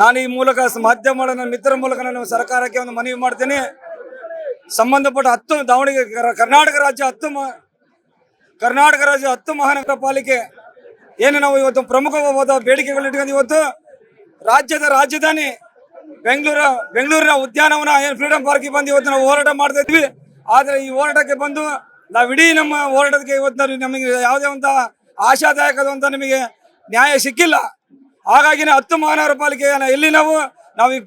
ನಾನು ಈ ಮೂಲಕ ಮಾಧ್ಯಮ ನನ್ನ ಮಿತ್ರರ ಮೂಲಕ ನಾನು ಸರ್ಕಾರಕ್ಕೆ ಒಂದು ಮನವಿ ಮಾಡ್ತೇನೆ. ಸಂಬಂಧಪಟ್ಟ ಹತ್ತು ದಾವಣಗೆರೆ ಕರ್ನಾಟಕ ರಾಜ್ಯ ಹತ್ತು ಕರ್ನಾಟಕ ರಾಜ್ಯ ಹತ್ತು ಮಹಾನಗರ ಪಾಲಿಕೆ. ಏನು ನಾವು ಇವತ್ತು ಪ್ರಮುಖವಾದ ಬೇಡಿಕೆಗಳು ಇಟ್ಕೊಂಡು ಇವತ್ತು ರಾಜ್ಯದ ರಾಜಧಾನಿ ಬೆಂಗಳೂರು, ಬೆಂಗಳೂರಿನ ಉದ್ಯಾನವನ ಏನು ಫ್ರೀಡಂ ಪಾರ್ಕಿಗೆ ಬಂದು ಇವತ್ತು ನಾವು ಹೋರಾಟ ಮಾಡ್ತಾ ಇದ್ವಿ. ಆದರೆ ಈ ಹೋರಾಟಕ್ಕೆ ಬಂದು ನಾವು ಇಡೀ ನಮ್ಮ ಹೋರಾಟಕ್ಕೆ ಇವತ್ತು ನಮಗೆ ಯಾವುದೇ ಒಂದು ಆಶಾದಾಯಕದಂಥ ನಿಮಗೆ ನ್ಯಾಯ ಸಿಕ್ಕಿಲ್ಲ. ಹಾಗಾಗಿನೇ ಹತ್ತು ಮಹಾನಗರ ಪಾಲಿಕೆಯನ್ನು ಎಲ್ಲಿ ನಾವು ನಾವು ಈ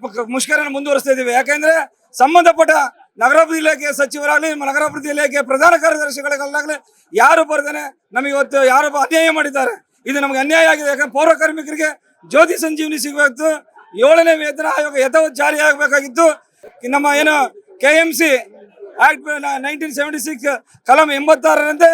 ಮುಂದುವರಿಸ್ತಾ ಇದ್ದೀವಿ. ಯಾಕೆಂದ್ರೆ ಸಂಬಂಧಪಟ್ಟ ನಗರಾಭಿವೃದ್ಧಿ ಇಲಾಖೆ ಸಚಿವರಾಗಲಿ ನಗರಾಭಿವೃದ್ಧಿ ಇಲಾಖೆ ಪ್ರಧಾನ ಕಾರ್ಯದರ್ಶಿಗಳಿಗಾಗಲಿ ಯಾರು ಬರ್ದೇನೆ, ನಮಗೆ ಇವತ್ತು ಯಾರು ಅನ್ಯಾಯ ಮಾಡಿದ್ದಾರೆ. ಇದು ನಮಗೆ ಅನ್ಯಾಯ ಆಗಿದೆ. ಯಾಕಂದ್ರೆ ಪೌರ ಕಾರ್ಮಿಕರಿಗೆ ಜ್ಯೋತಿ ಸಂಜೀವನಿ ಸಿಗಬೇಕು ಏಳನೇ ವೇತನ ಆಯೋಗ ಯಥಾವತ್ ಜಾರಿ ಆಗಬೇಕಾಗಿತ್ತು. ನಮ್ಮ ಏನು K M C act nineteen seventy six ಕಲಂ ಎಂಬತ್ತಾರರಂತೆ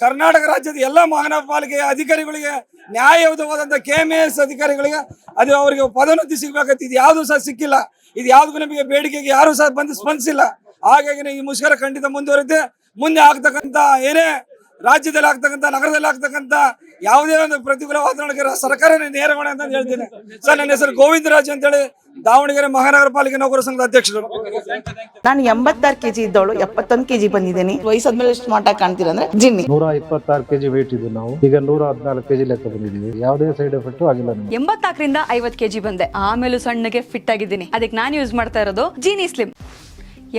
ಕರ್ನಾಟಕ ರಾಜ್ಯದ ಎಲ್ಲ ಮಹಾನಗರ ಪಾಲಿಕೆಯ ಅಧಿಕಾರಿಗಳಿಗೆ ನ್ಯಾಯಯುತವಾದಂಥ ಕೆ ಎಂ ಎಸ್ ಅಧಿಕಾರಿಗಳಿಗೆ ಅದು ಅವರಿಗೆ ಪದೋನ್ನತಿ ಸಿಗ್ಬೇಕಂತ ಇದು ಯಾವುದು ಸಹ ಸಿಕ್ಕಿಲ್ಲ. ಇದು ಯಾವುದಕ್ಕೂ ನಮಗೆ ಬೇಡಿಕೆಗೆ ಯಾರು ಸಹ ಬಂದು ಸ್ಪಂದಿಸಿಲ್ಲ. ಹಾಗಾಗಿ ಈ ಮುಷ್ಕರ ಖಂಡಿತ ಮುಂದುವರಿತೆ. ಮುಂದೆ ಆಗ್ತಕ್ಕಂಥ ಏನೇ ರಾಜ್ಯದಲ್ಲಿ ಆಗ್ತಕ್ಕಂಥ ನಗರದಲ್ಲಿ ಆಗ್ತಕ್ಕಂಥ ಯಾವುದೇ ಒಂದು ಪ್ರತಿಕೂಲ ವಾತಾವರಣಕ್ಕೆ ಸರ್ಕಾರನೇ ನೇರವಾಣೆ ಅಂತ ಹೇಳ್ತೀನಿ. ಸರ್ ನನ್ನ ಹೆಸರು ಗೋವಿಂದರಾಜ್ ಅಂತೇಳಿ ದಾವಣಗೆರೆ ಮಹಾನಗರ ಪಾಲಿಕೆ ನೌಕರ ಸಂಘದ ಅಧ್ಯಕ್ಷರು. ನಾನು ಎಂಬತ್ತಾರು ಕೆಜಿ ಇದ್ದವಳು ಎಪ್ಪತ್ತೊಂದು ಕೆಜಿ ಬಂದಿದ್ದೀನಿ. ವಯಸ್ಸಾದ್ಮೇಲೆ ಸ್ಮಾರ್ಟ್ ಆಗಿ ಕಾಣ್ತೀರ ಅಂದ್ರೆ ಜಿನ್ನಿ. ನೂರ ಇಪ್ಪತ್ತಾರು ಕೆಜಿ ವೇಟ್ ಇದ್ದು ನಾವು. ಈಗ ನೂರ ಹದಿನಾಲ್ಕು ಕೆಜಿ ಲೆಕ್ಕ ಬಂದಿದ್ದೀವಿ. ಯಾವುದೇ ಸೈಡ್ ಎಫೆಕ್ಟ್ ಆಗಿಲ್ಲ ಎಂಬತ್ನಾಲ್ಕರಿಂದ ಐವತ್ ಕೆಜಿ ಬಂದೆ. ಆಮೇಲೆ ಸಣ್ಣಗೆ ಫಿಟ್ ಆಗಿದ್ದೀನಿ. ಅದಕ್ಕೆ ನಾನು ಯೂಸ್ ಮಾಡ್ತಾ ಇರೋದು ಜೀನಿ ಸ್ಲಿಮ್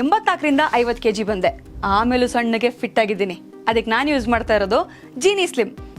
ಎಂಬತ್ನಾಲ್ಕರಿಂದ ಐವತ್ತು ಕೆಜಿ ಬಂದೆ. ಆಮೇಲೂ ಸಣ್ಣಗೆ ಫಿಟ್ ಆಗಿದ್ದೀನಿ. ಅದಕ್ಕೆ ನಾನು ಯೂಸ್ ಮಾಡ್ತಾ ಇರೋದು ಜೀನಿ ಸ್ಲಿಮ್